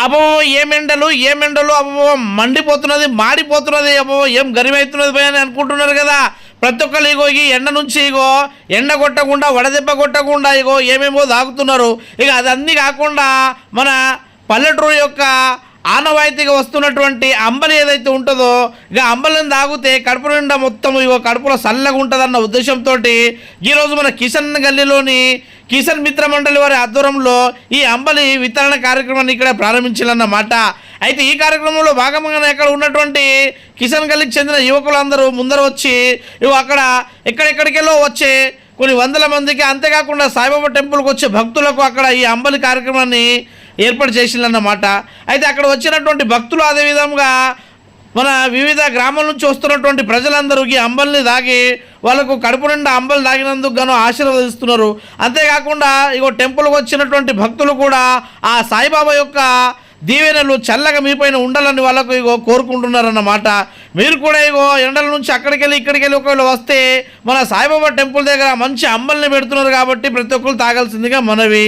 అబ్బో ఏం ఎండలు ఏం ఎండలు అబ్బో మండిపోతున్నది మాడిపోతున్నది అబ్బో ఏం గరిమైతున్నది పోయి అని అనుకుంటున్నారు కదా. ప్రతి ఒక్కరు ఇగో ఈ ఎండ నుంచి ఇగో ఎండ కొట్టకుండా వడదెబ్బ కొట్టకుండా ఇగో ఏమేమో తాగుతున్నారు ఇక అదన్నీ కాకుండా మన పల్లెటూరు యొక్క ఆనవాయితీగా వస్తున్నటువంటి అంబలి ఏదైతే ఉంటుందో ఇక అంబలిని తాగితే కడుపు నిండా మొత్తం ఇగో కడుపులో చల్లగా ఉంటుందన్న ఉద్దేశంతో ఈరోజు మన కిషన్ గల్లీలోని కిషన్ మిత్ర మండలి వారి ఆధ్వర్యంలో ఈ అంబలి వితరణ కార్యక్రమాన్ని ఇక్కడ ప్రారంభించాలన్నమాట అయితే ఈ కార్యక్రమంలో భాగంగానే ఇక్కడ ఉన్నటువంటి కిషన్ గల్లీకి చెందిన యువకులందరూ ముందర వచ్చి ఇవి అక్కడ ఎక్కడెక్కడికెళ్ళో వచ్చే కొన్ని వందల మందికి అంతేకాకుండా సాయిబాబా టెంపుల్కి వచ్చే భక్తులకు అక్కడ ఈ అంబలి కార్యక్రమాన్ని ఏర్పాటు చేసిందన్నమాట అయితే అక్కడ వచ్చినటువంటి భక్తులు అదేవిధంగా మన వివిధ గ్రామాల నుంచి వస్తున్నటువంటి ప్రజలందరూ ఈ అంబల్ని దాగి వాళ్ళకు కడుపు నిండా అంబలు దాగినందుకు గాను ఆశీర్వదిస్తున్నారు. అంతేకాకుండా ఇగో టెంపుల్కి వచ్చినటువంటి భక్తులు కూడా ఆ సాయిబాబా యొక్క దీవెనలు చల్లగా మీపైన ఉండాలని వాళ్ళకు ఇగో కోరుకుంటున్నారన్నమాట. మీరు కూడా ఇగో ఎండల నుంచి అక్కడికి వెళ్ళి ఇక్కడికి వెళ్ళి ఒకవేళ వస్తే మన సాయిబాబా టెంపుల్ దగ్గర మంచి అంబల్ని పెడుతున్నారు కాబట్టి ప్రతి ఒక్కరు తాగాల్సిందిగా మనవి.